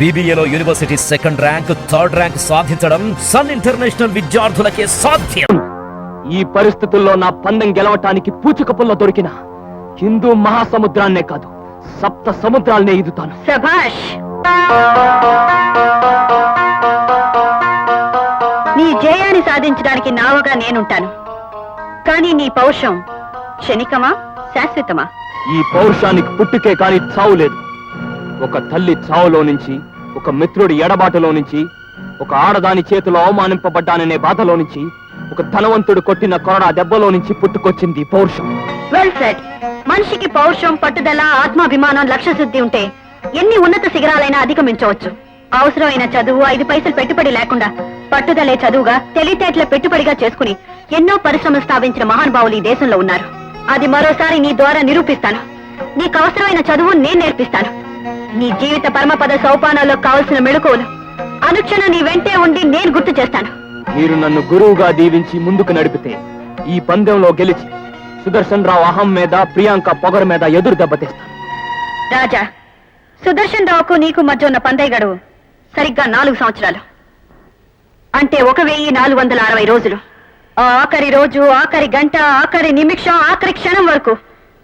బీబీఏలో university second rank third rank సాధించడం sun international విద్యార్థులకే సాధ్యం. ఈ పరిస్థితుల్లో నా పందెం గెలవటానికి పూచిక పుల్ల దొరికిన హిందూ మహాసముద్రాన్నే కాదు సప్త సముద్రాలనే ఈదుతాను. సభాష్ నీ జయాన్ని సాధించడానికి నావగా నేనుంటాను. కానీ నీ పౌరుషం క్షణికమా శాశ్వతమా? ఈ పౌరుషానికి పుట్టుకే కాని చావు లేదు. ఒక తల్లి చావులో నుంచి ఒక మిత్రుడి ఎడబాటులో నుంచి ఒక ఆడదాని చేతిలో అవమానింపబడ్డాననే బాధలో నుంచి ఒక ధనవంతుడు కొట్టిన కొరడా దెబ్బలో నుంచి పుట్టుకొచ్చింది పౌరుషం. వెల్ సెట్ మనిషికి పౌరుషం పట్టుదల ఆత్మాభిమానం లక్ష్యశుద్ధి ఉంటే ఎన్ని ఉన్నత శిఖరాలైనా అధిగమించవచ్చు. అవసరమైన చదువు ఐదు పైసలు పెట్టుబడి లేకుండా పట్టుదలే చదువుగా తెలివితేటల పెట్టుబడిగా చేసుకుని ఎన్నో పరిశ్రమలు స్థాపించిన మహానుభావులు ఈ దేశంలో ఉన్నారు. అది మరోసారి నీ ద్వారా నిరూపిస్తాను. నీకు అవసరమైన చదువు నేను నేర్పిస్తాను. నీ జీవిత పరమపద సోపానాల్లో కావలసిన మెళుకువలు అనుక్షణం నీ వెంటే ఉండి నేను గుర్తు చేస్తాను. మీరు నన్ను గురువుగా దీవించి ముందుకు నడిపితే ఈ పందెంలో గెలిచి సుదర్శన్ రావు అహం మీద ప్రియాంక పొగరు మీద ఎదురు దెబ్బతీస్తాను రాజా సుదర్శన్ రావుకు నీకు మధ్య ఉన్న పందె గడువు సరిగ్గా నాలుగు సంవత్సరాలు. అంటే ఒక వెయ్యి నాలుగు వందల అరవై రోజులు. ఆ ఆఖరి రోజు ఆఖరి గంట ఆఖరి నిమిషం ఆఖరి క్షణం వరకు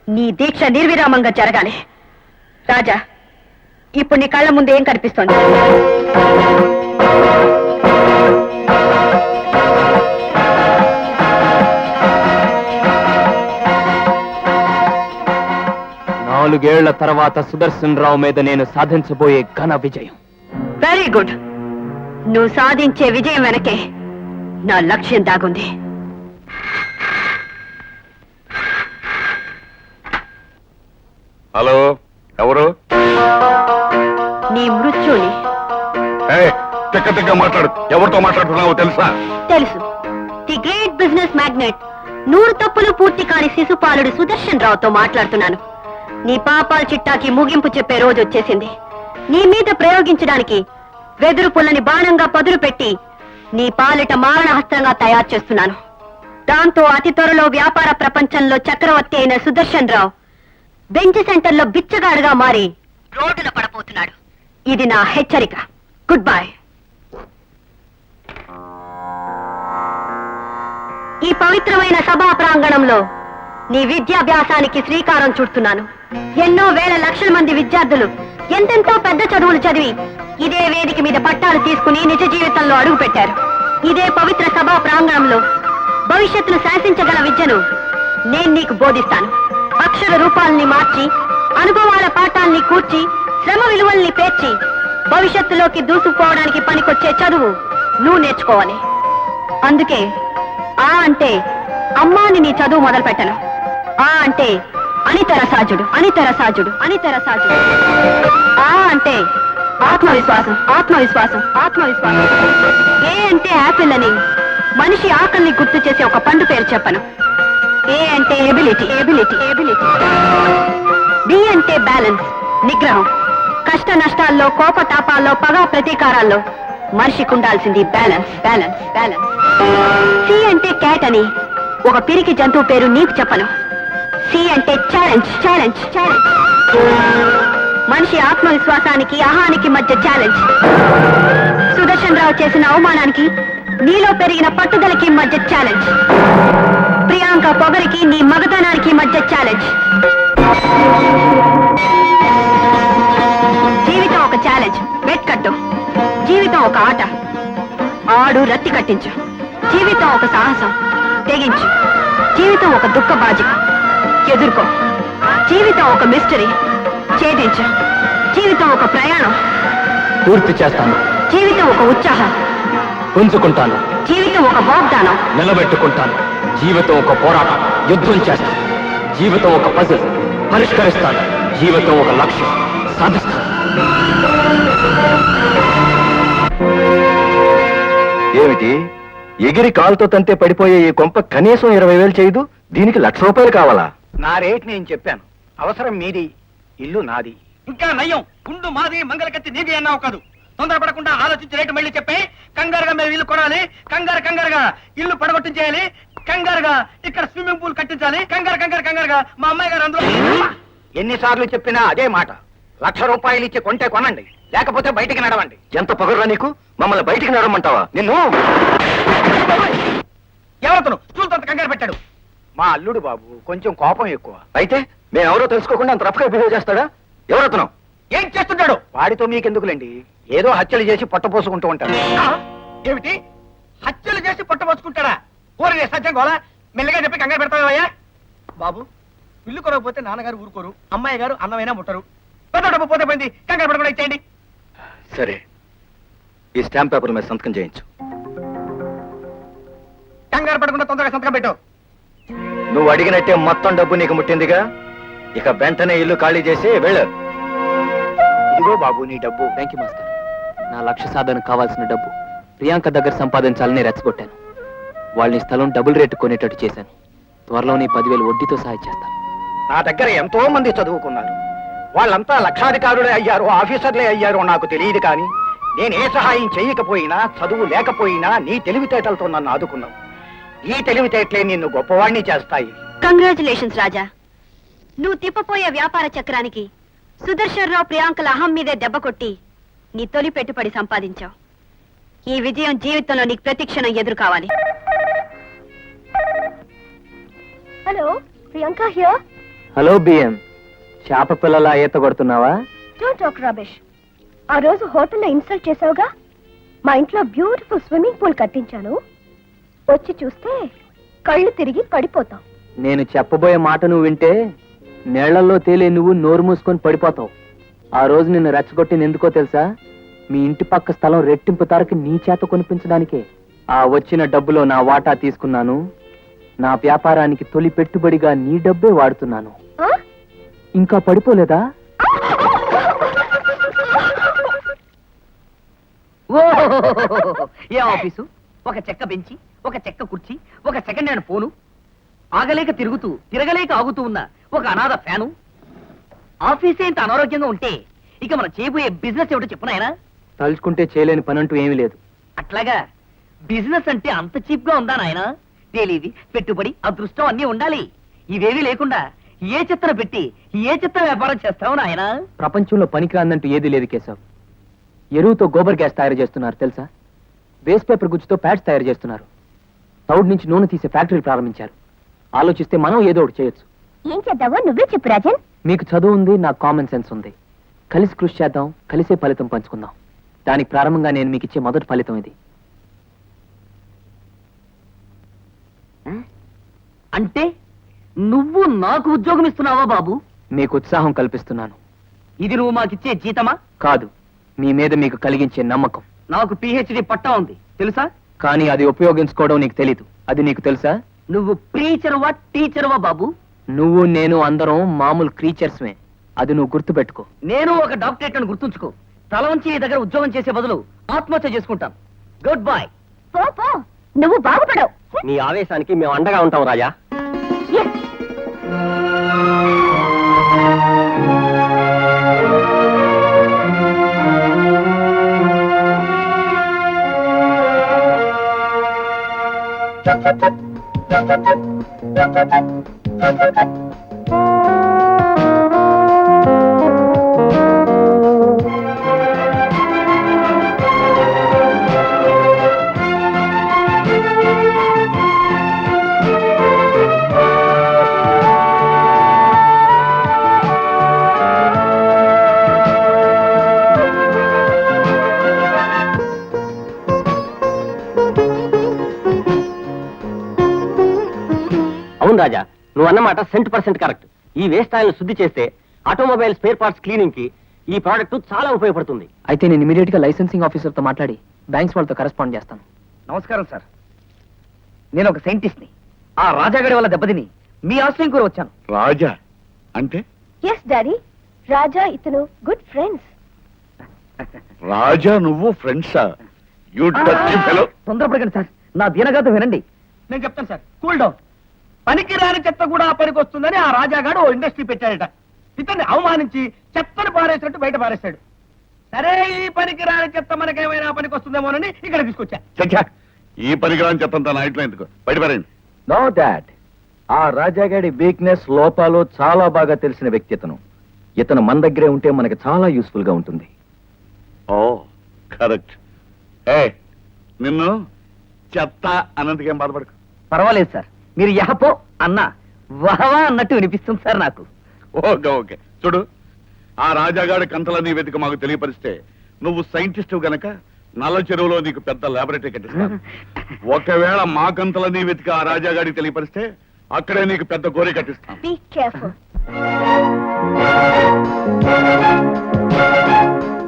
నీ దీక్ష నిర్విరామంగా జరగాలి. రాజా ఇప్పుడు నీ కళ్ళ ముందు ఏం కనిపిస్తోంది? నాలుగేళ్ళ తర్వాత సుదర్శన్ రావు మీద నేను సాధించబోయే ఘన విజయం. వెరీ గుడ్ నువ్వు సాధించే విజయం వెనకే నా లక్ష్యం దాగుంది. హలో. ఎవరు? నీ మృత్యుని. తిక్క తిక్క మాట్లాడు. ఎవరితో మాట్లాడుతున్నావో తెలుసా? తెలుసు. The great business magnate. నూరు తప్పులు పూర్తి కాని శిశుపాలుడు సుదర్శన్ రావుతో మాట్లాడుతున్నాను. నీ పాపాల చిట్టాకి ముగింపు చెప్పే రోజు వచ్చేసింది. నీ మీద ప్రయోగించడానికి వెదురు పుల్లని బాణంగా పదులు పెట్టి నీ పాలిట మారణహస్త్రంగా తయారు చేస్తున్నాను. దాంతో అతి త్వరలో వ్యాపార ప్రపంచంలో చక్రవర్తి అయిన సుదర్శన్ రావు బెంచ్ సెంటర్లో బిచ్చగాడుగా మారి రోడ్డున పడబోతున్నాడు. ఇది నా హెచ్చరిక. గుడ్ బై ఈ పవిత్రమైన సభా ప్రాంగణంలో నీ విద్యాభ్యాసానికి శ్రీకారం చుడుతున్నాను. ఎన్నో వేల లక్షల మంది విద్యార్థులు ఎంతెంతో పెద్ద చదువులు చదివి ఇదే వేదిక మీద పట్టాలు తీసుకుని నిజ జీవితంలో అడుగు పెట్టారు. ఇదే పవిత్ర సభా ప్రాంగణంలో భవిష్యత్తును శాసించగల విద్యను నేను నీకు బోధిస్తాను. అక్షర రూపాల్ని మార్చి అనుభవాల పాఠాల్ని కూర్చి శ్రమ విలువల్ని పేర్చి భవిష్యత్తులోకి దూసుకుపోవడానికి పనికొచ్చే చదువు నువ్వు నేర్చుకోవాలి. అందుకే ఆ అంటే అమ్మాని నీ చదువు మొదలు పెట్టను ఆ అంటే అనితర సాజుడు అనితర సాజుడు అనితర సాజుడు. ఆ అంటే ఆత్మవిశ్వాసం ఆత్మవిశ్వాసం ఆత్మవిశ్వాసం. ఏ అంటే యాపిల్ అని మనిషి ఆకలిని గుర్తు చేసే ఒక పండు పేరు చెప్పను. ఏ అంటే ఎబిలిటీ ఎబిలిటీ ఎబిలిటీ బి అంటే బ్యాలెన్స్ నిగ్రహం. కష్ట నష్టాల్లో కోపతాపాల్లో పగా ప్రతీకారాల్లో మనిషికి ఉండాల్సింది బ్యాలెన్స్ బ్యాలెన్స్ బ్యాలెన్స్ సి అంటే క్యాట్ అని ఒక పిరికి జంతువు పేరు నీకు చెప్పను. సి అంటే ఛాలెంజ్ ఛాలెంజ్ ఛాలెంజ్ మనిషి ఆత్మవిశ్వాసానికి అహానికి మధ్య ఛాలెంజ్ సుదర్శన్ రావు చేసిన అవమానానికి నీలో పెరిగిన పట్టుదలకి మధ్య ఛాలెంజ్ ప్రియాంక పొగరికి నీ మగతనానికి మధ్య ఛాలెంజ్ జీవితం ఒక ఛాలెంజ్ వెట్ కట్టు. జీవితం ఒక ఆట. ఆడు రత్తి కట్టించు. జీవితం ఒక సాహసం. తెగించు. జీవితం ఒక దుఃఖ బాజిక ఎదుర్కో. జీవితం ఒక మిస్టరీ ఛేదించు. జీవితం ఒక ప్రయాణం. పూర్తి చేస్తాను. జీవితం ఒక ఉత్సాహం. పుంజుకుంటాను జీవితం ఒక వాగ్దానం. నిలబెట్టుకుంటాను. జీవితం ఒక పోరాటం యుద్ధం చేస్తాను జీవితం ఒక పజిల్ పరిష్కరిస్తాను జీవితం ఒక లక్ష్యం సాధిస్తాను ఏమిటి? ఎగిరి కాలుతో తంతే పడిపోయే ఈ కొంప కనీసం ఇరవై వేలు చేయదు? దీనికి లక్ష రూపాయలు కావాలా? నా రేట్ నేను చెప్పాను. అవసరం మీది ఇల్లు నాది. ఇంకా నయ్యం గుండు మాది మంగళకత్తి నీది అన్నావు కాదు. తొందరపడకుండా ఆలోచించి రేటు మళ్ళీ చెప్పి. కంగారుగా మేము ఇల్లు కొనాలి. కంగారు కంగారుగా ఇల్లు పడగొట్టించేయాలి కంగారుగా ఇక్కడ స్విమ్మింగ్ పూల్ కట్టించాలి. కంగారు కంగారు కంగారుగా మా అమ్మాయి గారు అందులో ఎన్నిసార్లు చెప్పినా అదే మాట. లక్ష రూపాయలు ఇచ్చి కొంటే కొనండి. లేకపోతే బయటికి నడవండి. ఎంత పొగరా నీకు? మమ్మల్ని బయటికి నడమంటావా నిన్ను? ఎవరతను? చూలతో కంగారు పెట్టాడు. మా అల్లుడు బాబు కొంచెం కోపం ఎక్కువ. అయితే మేము ఎవరో తెలుసుకోకుండా అంత రఫ్గా బిహేవ్ చేస్తాడా? ఎవరతను? ఏం చేస్తుంటాడు? వాడితో మీకెందుకులేండి? ఏదో హత్యలు చేసి పొట్టపోసుకుంటూ ఉంటారు ఆ? ఏమిటి? హత్యలు చేసి పట్టుబోచుకుంటాడా ఊరి సత్యం గోలా. మెల్లగా చెప్పి కంగారు పెడతావయ్యా బాబు ఇల్లు కొనకపోతే నాన్నగారు ఊరుకోరు అమ్మాయి గారు అన్నమైనా ముట్టరు. పెద్ద డబ్బు పోతే పోయింది కంగారు పడకుండా ఇచ్చేయండి. సరే. ఈ స్టాంప్ పేపర్ మీద సంతకం చేయించు. కంగారు పడకుండా తొందరగా సంతకం పెట్టు. నువ్వు అడిగినట్టే మొత్తం డబ్బు నీకు ముట్టిందిగా? ఇక వెంటనే ఇల్లు ఖాళీ చేసి వెళ్ళు. ఇదిగో బాబు నీ డబ్బు. థ్యాంక్ యూ మాస్టర్ నా లక్ష్య సాధనకు కావాల్సిన డబ్బు ప్రియాంక దగ్గర సంపాదించాలని రెచ్చగొట్టాను. వాళ్ళని స్థలం డబుల్ రేటు కొనేటట్టు చేశాను. త్వరలోనే పదివేలు వడ్డీతో సహాయం చేస్తాను. నా దగ్గర ఎంతో మంది చదువుకున్నారు. వాళ్ళంతా లక్షాధికారులే అయ్యారు ఆఫీసర్లే అయ్యారు నాకు తెలియదు కానీ నేను ఏ సహాయం చేయకపోయినా చదువు లేకపోయినా నీ తెలివితేటలతో నన్ను ఆదుకున్నావు. ఈ తెలివితేటలే నిన్ను గొప్పవాణ్ణి చేస్తాయి. కంగ్రాచులేషన్స్ రాజా. నువ్వు తిప్పపోయే వ్యాపార చక్రానికి సుదర్శన్ రావు ప్రియాంకల అహం మీదే దెబ్బ కొట్టి నీ తొలి పెట్టుబడి సంపాదించావు. ఈ విజయం జీవితంలో నీకు ప్రతిక్షణం ఎదురు కావాలి hello Priyanka here hello BM. చేప పిల్లలా ఈత కొడుతున్నావా? డోంట్ టాక్ రబిష్ ఆ రోజు హోటల్లో ఇన్సల్ట్ చేసావుగా? మా ఇంట్లో బ్యూటిఫుల్ స్విమ్మింగ్ పూల్ కట్టించాను. వచ్చి చూస్తే కళ్ళు తిరిగి పడిపోతాం నేను చెప్పబోయే మాట నువ్వు వింటే నీళ్ళలో తేలే నువ్వు నోరు మూసుకొని పడిపోతావు. ఆ రోజు నిన్ను రెచ్చగొట్టింది ఎందుకో తెలుసా? మీ ఇంటి పక్క స్థలం రెట్టింపు ధరకి నీ చేత కొనిపించడానికే. ఆ వచ్చిన డబ్బులో నా వాటా తీసుకున్నాను. నా వ్యాపారానికి తొలి పెట్టుబడిగా నీ డబ్బే వాడుతున్నాను. ఇంకా పడిపోలేదా? ఏ ఆఫీసు? ఒక చెక్క బెంచి ఒక చెక్క కుర్చీ ఒక సెకండ్ హ్యాండ్ ఫోను ఆగలేక తిరుగుతూ తిరగలేక ఆగుతూ ఉన్న ఒక అనాథ ఫ్యాను. ఆఫీసే ఇంత అనారోగ్యంగా ఉంటే ఇక మనం చేయబోయే బిజినెస్ ఏమిటో చెప్పునాయనా తలుచుకుంటే చేయలేని పని అంటూ ఏమీ లేదు. అట్లాగా బిజినెస్ అంటే అంత చీప్గా ఉందా నాయనా? తెలియదు పెట్టుబడి అదృష్టం అన్నీ ఉండాలి. ఇవేవి లేకుండా ఏ చిత్రం పెట్టి ఏ చిత్ర వ్యాపారం చేస్తావు నాయనా? ప్రపంచంలో పనికిరాందంటూ ఏదీ లేదు కేశవ్. ఎరువుతో గోబర్ గ్యాస్ తయారు చేస్తున్నారు తెలుసా? వేస్ట్ పేపర్ గుజ్జుతో ప్యాడ్స్ తయారు చేస్తున్నారు. తౌడ్ నుంచి నూనె తీసే ఫ్యాక్టరీలు ప్రారంభించారు. ఆలోచిస్తే మనం ఏదో ఒకటి చేయొచ్చు. ఏం చేద్దావో నువ్వే చెప్పు రాజన్. మీకు చదువు ఉంది నాకు కామన్ సెన్స్ ఉంది. కలిసి కృషి చేద్దాం కలిసే ఫలితం పంచుకుందాం. దానికి ప్రారంభంగా నేను మీకు ఇచ్చే మొదటి ఫలితం ఇది. అంటే నువ్వు నాకు ఉద్యోగం ఇస్తున్నావా బాబు? మీకు ఉత్సాహం కల్పిస్తున్నాను. ఇది నువ్వు మాకిచ్చే జీతమా? కాదు మీ మీద మీకు కలిగించే నమ్మకం. నాకు పిహెచ్డి పట్టా ఉంది. తెలుసా? కానీ అది ఉపయోగించుకోవడం నీకు తెలీదు. అది నీకు తెలుసా? నువ్వు ప్రీచర్వా టీచర్వా బాబు? నువ్వు నేను అందరం మామూలు క్రీచర్స్మే. అది నువ్వు గుర్తుపెట్టుకో. నేను ఒక డాక్టరేట్ అని గుర్తుంచుకో. తల వంచి నీ దగ్గర ఉద్యోగం చేసే బదులు ఆత్మహత్య చేసుకుంటాను గుడ్ బై పో పో. నువ్వు బాగుపడవు. నీ ఆవేశానికి మేము అండగా ఉంటాం రాజా. అవును రాజా నువ్వు అన్నమాట సెంట్ పర్సెంట్ కరెక్ట్ ఈ వేస్ట్ ఆయిల్ శుద్ధి చేస్తే ఆటోమొబైల్ స్పేర్ పార్ట్స్ క్లీనింగ్కి ఈ ప్రోడక్ట్ చాలా ఉపయోగపడుతుంది. అయితే నేను ఇమీడియట్గా లైసెన్సింగ్ ఆఫీసర్తో మాట్లాడి బ్యాంక్స్ వాళ్ళతో కరెస్పాండ్ చేస్తాను. నమస్కారం సార్ నేను ఒక సైంటిస్ట్ని. ఆ రాజాగడి వల్ల దెబ్బతిని మీ ఆశ్రయం కూడా వచ్చాను. రాజా అంటే? ఎస్ డాడీ రాజా ఇతను గుడ్ ఫ్రెండ్స్ రాజా నువ్వు ఫ్రెండ్సా యూ డర్టీ ఫెలో తొందరపడకండి సార్ నా దీనగాథ వినండి. నేను చెప్తాను సార్ కూల్ డౌన్ పనికి రాని చెత్త కూడా పనికి వస్తుందని ఆ రాజాగాడు ఓ ఇండస్ట్రీ పెట్టాడట. ఇతన్ని అవమానించి చెత్తను పారేసినట్టు బయట పారేశాడు. సరే ఈ పనికి రాని చెత్త మనకేమైనా పనికి వస్తుందేమోనని ఇక్కడ తీసుకొచ్చా. చచ్చా ఈ పనికిరాని చెప్పంత నా ఇంట్లో ఎందుకు? బయటపడండి నో డాడ్ ఆ రాజాగాడి వీక్నెస్ లోపాలు చాలా బాగా తెలిసిన వ్యక్తి ఇతను. ఇతను మన దగ్గరే ఉంటే మనకి చాలా యూస్ఫుల్గా ఉంటుంది. ఓ కరెక్ట్. ఏ నిన్ను చెత్త అన్నందుకేం బాధపడకు. పర్వాలేదు సార్. మీరు యహపో అన్నా వహవా అన్నట్టు వినిపిస్తుంది సార్ నాకు. Okay okay. చూడు ఆ రాజాగాడి కంతలన్నీ వెతికి మాకు తెలియపరిస్తే నువ్వు సైంటిస్ట్ గనక నల్ల చెరువులో నీకు పెద్ద లాబొరేటరీ కట్టిస్తాను. ఒకవేళ మా కంతలన్నీ వెతికి ఆ రాజాగాడికి తెలియపరిస్తే అక్కడే నీకు పెద్ద గోరి కట్టిస్తాను. Be careful